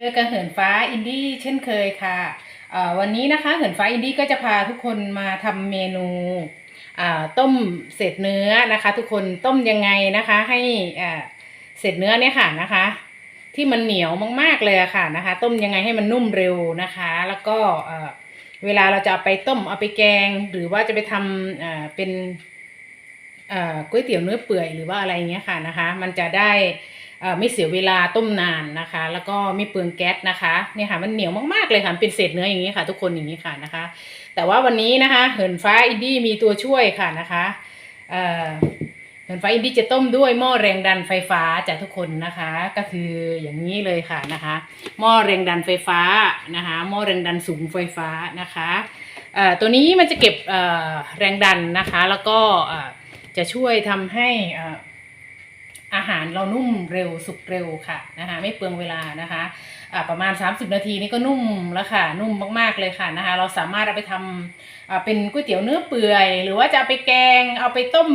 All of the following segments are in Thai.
เจอกับเหินฟ้าอินดี้เช่นเคยค่ะวันนี้นะคะเหินฟ้าอินดี้ก็จะพาทุกคนมาทำเมนูต้มเศษเนื้อนะคะ ทุกคนต้มยังไงนะคะ ให้อ่าเศษเนื้อเนี่ยค่ะนะคะ ที่มันเหนียวมากๆเลยค่ะนะคะ ต้มยังไงให้มันนุ่มเร็วนะคะ แล้วก็เวลาเราจะเอาไปต้มเอาไปแกง หรือว่าจะไปทำเป็นก๋วยเตี๋ยวเนื้อเปื่อยหรือว่าอะไรเงี้ยค่ะนะคะ มันจะได้ ไม่เสียเวลาต้มนานนะคะ แล้วก็ไม่เปลืองแก๊สนะคะเนี่ยค่ะมันเหนียวมากๆเลยค่ะเป็นเศษเนื้ออย่างนี้ค่ะ ทุกคนอย่างนี้ค่ะนะคะ แต่ว่าวันนี้นะคะ เหินฟ้าอินดี้มีตัวช่วยค่ะนะคะเหินฟ้าอินดี้จะต้มด้วยหม้อแรงดันไฟฟ้าจากทุกคนนะคะ ก็คืออย่างนี้เลยค่ะนะคะหม้อแรงดันไฟฟ้านะคะหม้อแรงดันสูงไฟฟ้านะคะตัวนี้มันจะเก็บแรงดันนะคะ แล้วก็จะช่วยทำให้ อาหารเรานุ่มเร็วสุกเร็วค่ะนะคะไม่เปลืองเวลานะคะอ่าประมาณ 30 นาทีนี่ก็นุ่มแล้วค่ะนุ่มมากๆเลยค่ะนะคะเราสามารถเอาไปทำอ่าเป็นก๋วยเตี๋ยวเนื้อเปื่อย หรือว่าจะเอาไปแกงเอาไปต้ม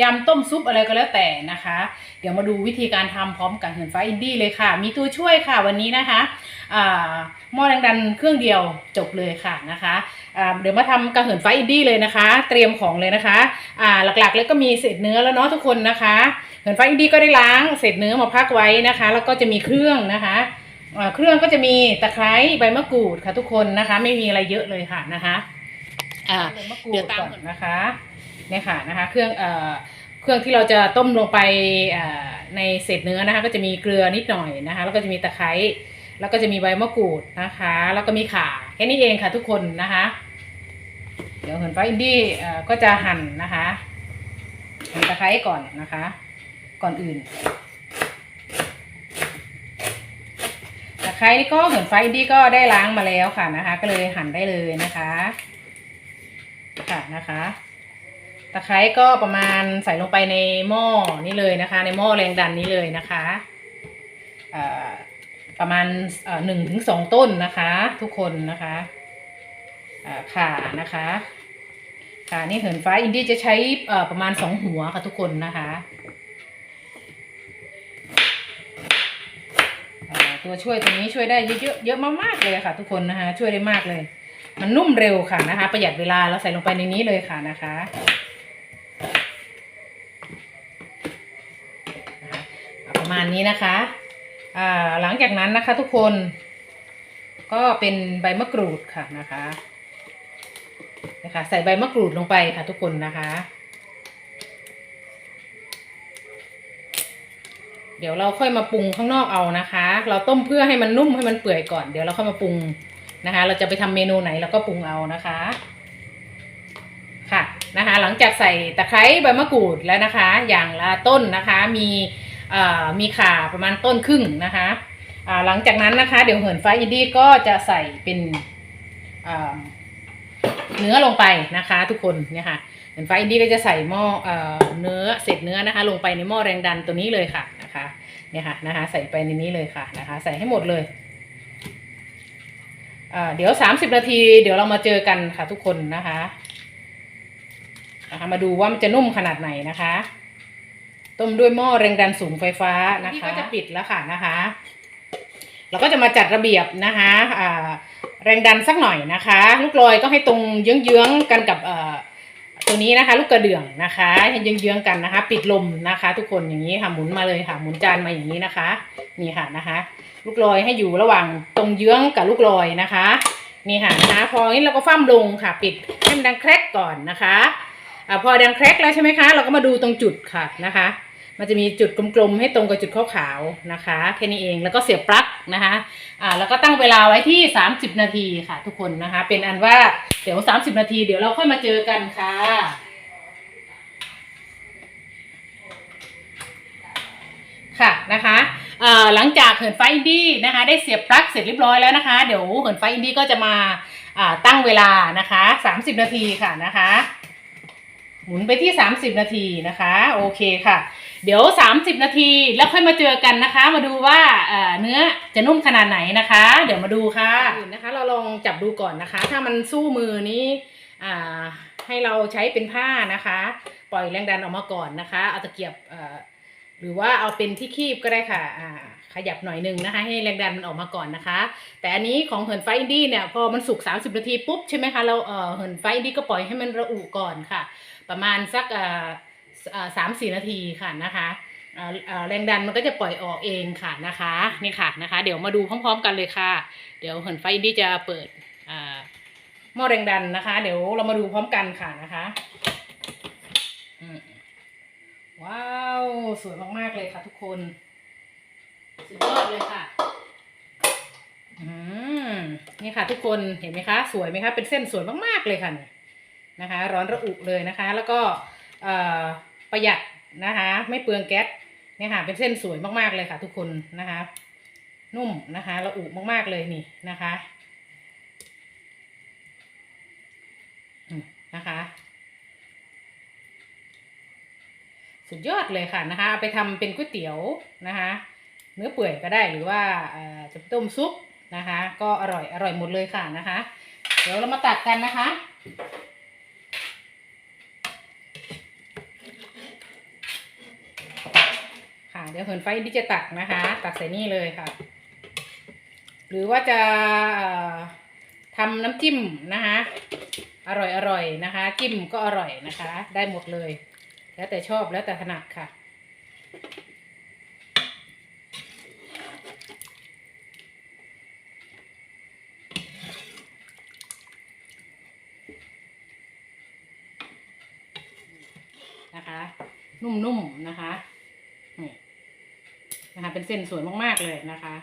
ยำต้มซุปอะไรก็แล้วแต่นะคะ เดี๋ยวมาดูวิธีการทำพร้อมกับเหินฟ้าอินดี้เลยค่ะ มีตัวช่วยค่ะวันนี้นะคะหม้อแรงดันเครื่องเดียวจบเลยค่ะนะคะ เดี๋ยวมาทำกระเหินฟ้าอินดี้เลยนะคะ เตรียมของเลยนะคะอ่าหลักๆเลยก็มีเศษเนื้อแล้วเนาะทุกคนนะคะเหินฟ้าอินดี้ก็ได้ล้างเศษเนื้อมาพักไว้นะคะ แล้วก็จะมีเครื่องนะคะเอ่อเครื่องก็จะมีตะไคร้ใบมะกรูดค่ะทุกคนนะคะ ไม่มีอะไรเยอะเลยค่ะนะคะอ่าเดี๋ยวตามก่อนนะคะเนี่ยค่ะนะคะ เครื่องเอ่อเครื่องที่เราจะต้มลงไปเอ่อในเศษเนื้อนะคะ ก็จะมีเกลือนิดหน่อยนะคะ แล้วก็จะมีตะไคร้แล้วก็จะมีใบมะกรูดนะคะ แล้วก็มีข่าแค่นี้เองค่ะทุกคนนะคะเดี๋ยวเหินฟ้าอินดี้ก็จะหั่นนะคะหั่นตะไคร้ก่อนนะคะ ก่อนอื่นตะไคร้นี่ก็เหินไฟดี้ก็ได้ล้างมาแล้วค่ะนะคะ ก็เลยหั่นได้เลยนะคะ ค่ะนะคะตะไคร้ก็ประมาณใส่ลงไปในหม้อนี่เลยนะคะ ในหม้อแรงดันนี้เลยนะคะประมาณหนึ่งถึงสองต้นนะคะ ทุกคนนะคะเอ่อข่านะคะ ค่ะนี่เหินฟ้าอินดี้จะใช้ประมาณสองหัวค่ะทุกคนนะคะตัวช่วยตัวนี้ช่วยได้เยอะๆเยอะมากๆเลยค่ะ ทุกคนนะคะ ช่วยได้มากเลย มันนุ่มเร็วค่ะนะคะ ประหยัดเวลาเราใส่ลงไปในนี้เลยค่ะนะคะประมาณนี้นะคะหลังจากนั้นนะคะทุกคนก็เป็นใบมะกรูดค่ะนะคะ นะคะ ใส่ใบมะกรูดลงไปค่ะทุกคนนะคะ เดี๋ยวเราค่อยมาปรุงข้างนอกเอานะคะ เราต้มเพื่อให้มันนุ่มให้มันเปื่อยก่อน เดี๋ยวเราค่อยมาปรุงนะคะ เราจะไปทำเมนูไหนเราก็ปรุงเอานะคะ ค่ะนะคะ หลังจากใส่ตะไคร้ใบมะกรูดแล้วนะคะ อย่างละต้นนะคะ มีมีขาประมาณต้นครึ่งนะคะหลังจากนั้นนะคะ เดี๋ยวเหินฟ้าอินดี้ก็จะใส่เป็น เนื้อลงไปนะคะ ทุกคนเนี่ยค่ะเห็นไฟอินดี้ก็จะใส่หม้อเอ่อเนื้อเศษเนื้อนะคะ ลงไปในหม้อแรงดันตัวนี้เลยค่ะนะคะเนี่ยค่ะนะคะ ใส่ไปในนี้เลยค่ะนะคะ ใส่ให้หมดเลยเอ่อเดี๋ยวสามสิบนาที เดี๋ยวเรามาเจอกันค่ะทุกคนนะคะนะคะ มาดูว่ามันจะนุ่มขนาดไหนนะคะ ต้มด้วยหม้อแรงดันสูงไฟฟ้านะคะก็จะปิดแล้วค่ะนะคะ เราก็จะมาจัดระเบียบนะคะแรงดันสักหน่อยนะคะ ลูกลอยก็ให้ตรงเยื้องๆกันกับตัวนี้นะคะ ลูกกระเดื่องนะคะให้เยื้องๆกันนะคะ ปิดลมนะคะ ทุกคนอย่างนี้ค่ะหมุนมาเลยค่ะหมุนจานมาอย่างนี้นะคะ นี่ค่ะนะคะ ลูกลอยให้อยู่ระหว่างตรงเยื้องกับลูกลอยนะคะนี่ค่ะนะคะพองี้เราก็ฟั่มลงค่ะ ปิดให้มันดังแครกก่อนนะคะอพอดังแครกแล้วใช่ไหมคะ เราก็มาดูตรงจุดค่ะนะคะ มันจะมีจุดกลมๆ ให้ตรงกับจุดขาวๆนะคะแค่นี้เองแล้วก็เสียบปลั๊กนะคะอ่าแล้วก็ตั้งเวลาไว้ที่ 30 นาทีค่ะ ทุกคนนะคะ เป็นอันว่าเดี๋ยว 30 นาที เดี๋ยวเราค่อยมาเจอกันค่ะค่ะนะคะหลังจากเหินไฟอินดี้นะคะ ได้เสียบปลั๊กเสร็จเรียบร้อยแล้วนะคะ เดี๋ยวเหินไฟอินดี้ก็จะมาอ่าตั้งเวลานะคะ 30 นาทีค่ะนะคะ หมุนไปที่ 30 นาทีนะคะ โอเคค่ะ เดี๋ยว 30 นาทีแล้วค่อยมาเจอกันนะคะ มาดูว่าเนื้อจะนุ่มขนาดไหนนะคะ เดี๋ยวมาดูค่ะนะคะ เราลองจับดูก่อนนะคะ ถ้ามันสู้มือนี้ให้เราใช้เป็นผ้านะคะ ปล่อยแรงดันออกมาก่อนนะคะเอาตะเกียบหรือว่าเอาเป็นที่คีบก็ได้ค่ะขยับหน่อยหนึงนะคะ ให้แรงดันมันออกมาก่อนนะคะ แต่อันนี้ของเหินไฟอินดี้เนี่ยพอมันสุก 30 นาทีปุ๊บใช่ไหมคะเราเอ่อเหินไฟอินดี้ก็ปล่อยให้มันระอุก่อนค่ะ ประมาณสักสามสี่นาทีค่ะนะคะแรงดันมันก็จะปล่อยออกเองค่ะนะคะนี่ค่ะนะคะ เดี๋ยวมาดูพร้อมๆกันเลยค่ะ เดี๋ยวเหินไฟอินดี้จะเปิดหม้อแรงดันนะคะ เดี๋ยวเรามาดูพร้อมกันค่ะนะคะว้าวสวยมากๆเลยค่ะ ทุกคนสุดยอดเลยค่ะอืมนี่ค่ะ ทุกคนเห็นไหมคะ สวยไหมคะเป็นเส้นสวยมากๆเลยค่ะนี่ นะคะ ร้อนระอุเลยนะคะ แล้วก็ประหยัดนะคะ ไม่เปลืองแก๊สเนี่ยค่ะเป็นเส้นสวยมากๆเลยค่ะ ทุกคนนะคะ นุ่มนะคะระอุมากๆเลยนี่นะคะนะคะ สุดยอดเลยค่ะนะคะไปทำเป็นก๋วยเตี๋ยวนะคะ เนื้อเปื่อยก็ได้หรือว่าจะต้มซุปนะคะ ก็อร่อยอร่อยหมดเลยค่ะนะคะ เดี๋ยวเรามาตักกันนะคะ ค่ะ เดี๋ยวเหินไฟที่จะตักนะคะ ตักใส่นี่เลยค่ะ หรือว่าจะทำน้ำจิ้มนะคะอร่อยอร่อยนะคะ จิ้มก็อร่อยนะคะ ได้หมดเลย แล้วแต่ชอบแล้วแต่ถนัดค่ะ นะคะ นุ่มๆนะคะนี่ นะคะเป็นเส้นสวยมากๆเลยนะคะ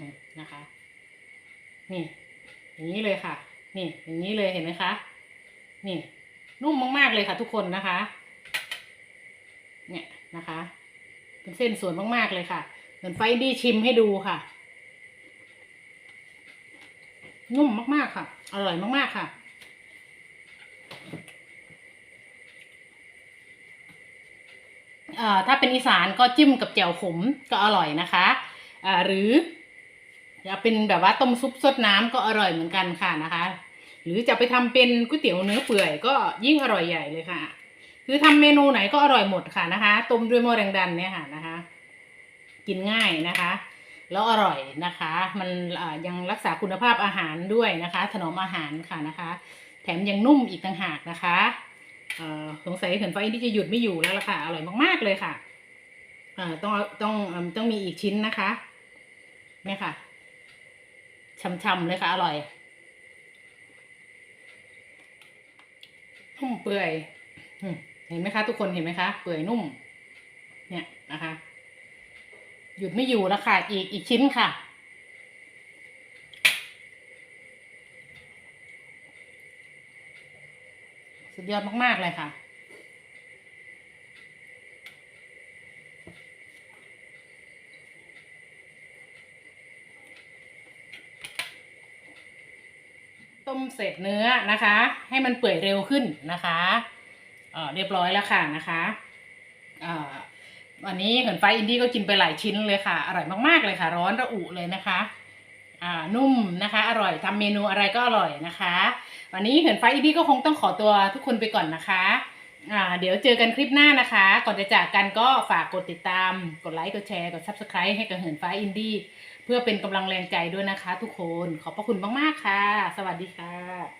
นี่นะคะ นี่ อย่างนี้เลยค่ะ นี่ อย่างนี้เลยเห็นไหมคะ นี่ นุ่มมากๆเลยค่ะ ทุกคนนะคะ เนี่ยนะคะ เป็นเส้นสวยมากๆเลยค่ะเหมือนไฟดี้ชิมให้ดูค่ะ นุ่มมากๆค่ะ อร่อยมากๆค่ะ เอ่อ ถ้าเป็นอีสานก็จิ้มกับแจ่วขมก็อร่อยนะคะหรือจะเป็นแบบว่าต้มซุปซดน้ำก็อร่อยเหมือนกันค่ะนะคะ หรือจะไปทำเป็นก๋วยเตี๋ยวเนื้อเปื่อยก็ยิ่งอร่อยใหญ่เลยค่ะ คือทำเมนูไหนก็อร่อยหมดค่ะนะคะ ต้มด้วยหม้อแรงดันเนี่ยค่ะนะคะ กินง่ายนะคะ แล้วอร่อยนะคะ มันยังรักษาคุณภาพอาหารด้วยนะคะ ถนอมอาหารค่ะนะคะ แถมยังนุ่มอีกต่างหากนะคะ สงสัยเห็นไฟที่จะหยุดไม่อยู่แล้วล่ะค่ะ อร่อยมากๆเลยค่ะต้องเอาต้องต้องมีอีกชิ้นนะคะเนี่ยค่ะช่ำๆเลยค่ะ อร่อยนุ่มเปื่อยเห็นไหมคะ ทุกคนเห็นไหมคะ เปื่อยนุ่ม เนี่ยนะคะ หยุดไม่อยู่แล้วค่ะ อีกอีกชิ้นค่ะ สุดยอดมาก ๆ เลยค่ะ ต้มเสร็จเนื้อนะคะ ให้มันเปื่อยเร็วขึ้นนะคะเเรียบร้อยแล้วค่ะนะคะวันนี้เหินไฟอินดี้ก็กินไปหลายชิ้นเลยค่ะ อร่อยมาก ๆ เลยค่ะ ร้อนระอุเลยนะคะ นุ่มนะคะ อร่อยทำเมนูอะไรก็อร่อยนะคะ วันนี้เหินไฟอินดี้ก็คงต้องขอตัวทุกคนไปก่อนนะคะอ่าเดี๋ยวเจอกันคลิปหน้านะคะ ก่อนจะจากกันก็ฝากกดติดตาม กดไลค์กดแชร์กด subscribe ให้กับเหินฟ้าอินดี้เพื่อเป็นกำลังแรงใจด้วยนะคะ ทุกคนขอบพระคุณมากๆค่ะ สวัสดีค่ะ